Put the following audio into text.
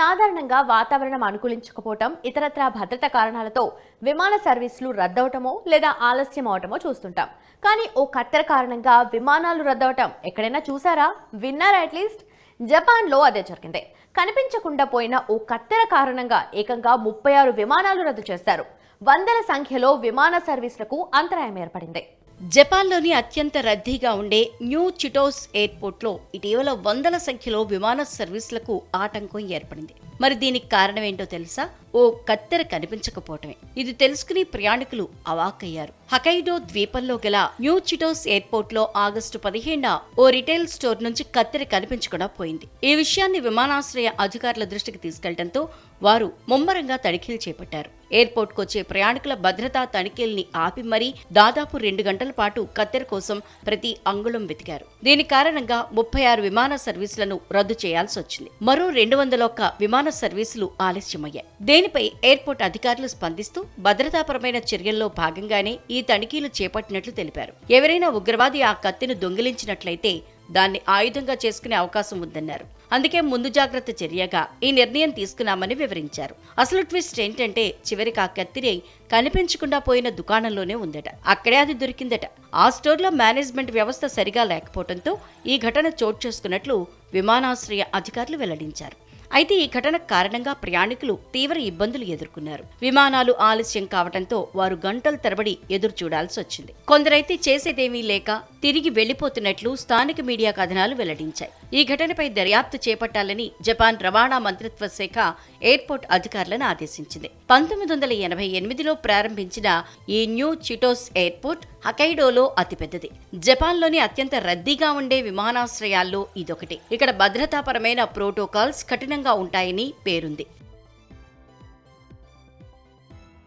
సాధారణంగా వాతావరణం అనుకూలించకపోవటం ఇతరత్రా భద్రత కారణాలతో విమాన సర్వీసులు రద్దవటమో లేదా ఆలస్యం అవటమో చూస్తుంటాం. కానీ ఓ కత్తెర కారణంగా విమానాలు రద్దవటం ఎక్కడైనా చూసారా? విన్నారా అట్లీస్ట్ జపాన్లో అదే జరిగింది. కనిపించకుండా పోయిన ఓ కత్తెర కారణంగా ఏకంగా ముప్పై ఆరు విమానాలు రద్దు చేశారు. వందల సంఖ్యలో విమాన సర్వీసులకు అంతరాయం ఏర్పడింది. జపాన్లోని అత్యంత రద్దీగా ఉండే న్యూ చిటోస్ ఎయిర్పోర్ట్లో ఇటీవల వందల సంఖ్యలో విమాన సర్వీసులకు ఆటంకం ఏర్పడింది. మరి దీనికి కారణం ఏంటో తెలుసా? ఓ కత్తెర కనిపించకపోవటమే. ఇది తెలుసుకుని ప్రయాణికులు అవాక్కయ్యారు. హకైడో ద్వీపంలో గల న్యూ చిటోస్ ఎయిర్పోర్ట్లో ఆగస్టు పదిహేడున ఓ రిటైల్ స్టోర్ నుంచి కత్తెర కనిపించకుండా పోయింది. ఈ విషయాన్ని విమానాశ్రయ అధికారుల దృష్టికి తీసుకెళ్ళడంతో వారు ముమ్మరంగా తనిఖీలు చేపట్టారు. ఎయిర్పోర్ట్కు వచ్చే ప్రయాణికుల భద్రతా తనిఖీల్ని ఆపి మరీ దాదాపు రెండు గంటల పాటు కత్తెర కోసం ప్రతి అంగుళం వెతికారు. దీని కారణంగా ముప్పై ఆరు విమాన సర్వీసులను రద్దు చేయాల్సి వచ్చింది. మరో రెండు వందల ఒక్క విమాన సర్వీసులు ఆలస్యమయ్యాయి. దీనిపై ఎయిర్పోర్ట్ అధికారులు స్పందిస్తూ భద్రతాపరమైన చర్యల్లో భాగంగానే ఈ తనిఖీలు చేపట్టినట్లు తెలిపారు. ఎవరైనా ఉగ్రవాది ఆ కత్తిని దొంగిలించినట్లయితే దాన్ని ఆయుధంగా చేసుకునే అవకాశం ఉందన్నారు. అందుకే ముందు జాగ్రత్త చర్యగా ఈ నిర్ణయం తీసుకున్నామని వివరించారు. అసలు ట్విస్ట్ ఏంటంటే చివరికి ఆ కత్తిని కనిపించకుండా పోయిన దుకాణంలోనే ఉందట. అక్కడే అది దొరికిందట. ఆ స్టోర్లో మేనేజ్మెంట్ వ్యవస్థ సరిగా లేకపోవడంతో ఈ ఘటన చోటు చేసుకున్నట్లు విమానాశ్రయ అధికారులు వెల్లడించారు. అయితే ఈ ఘటన కారణంగా ప్రయాణికులు తీవ్ర ఇబ్బందులు ఎదుర్కొన్నారు. విమానాలు ఆలస్యం కావడంతో వారు గంటల తరబడి ఎదురు చూడాల్సి వచ్చింది కొందరైతే చేసేదేమీ లేక తిరిగి వెళ్ళిపోతున్నట్లు స్థానిక మీడియా కథనాలు వెల్లడించాయి. ఈ ఘటనపై దర్యాప్తు చేపట్టాలని జపాన్ రవాణా మంత్రిత్వ శాఖ ఎయిర్పోర్ట్ అధికారులను ఆదేశించింది. పంతొమ్మిది వందల ఎనభై ఎనిమిదిలో ప్రారంభించిన ఈ న్యూ చిటోస్ ఎయిర్పోర్ట్ హకైడోలో అతిపెద్దది. జపాన్లోని అత్యంత రద్దీగా ఉండే విమానాశ్రయాల్లో ఇదొకటి. ఇక్కడ భద్రతాపరమైన ప్రోటోకాల్స్ కఠినంగా ఉంటాయని పేరుంది.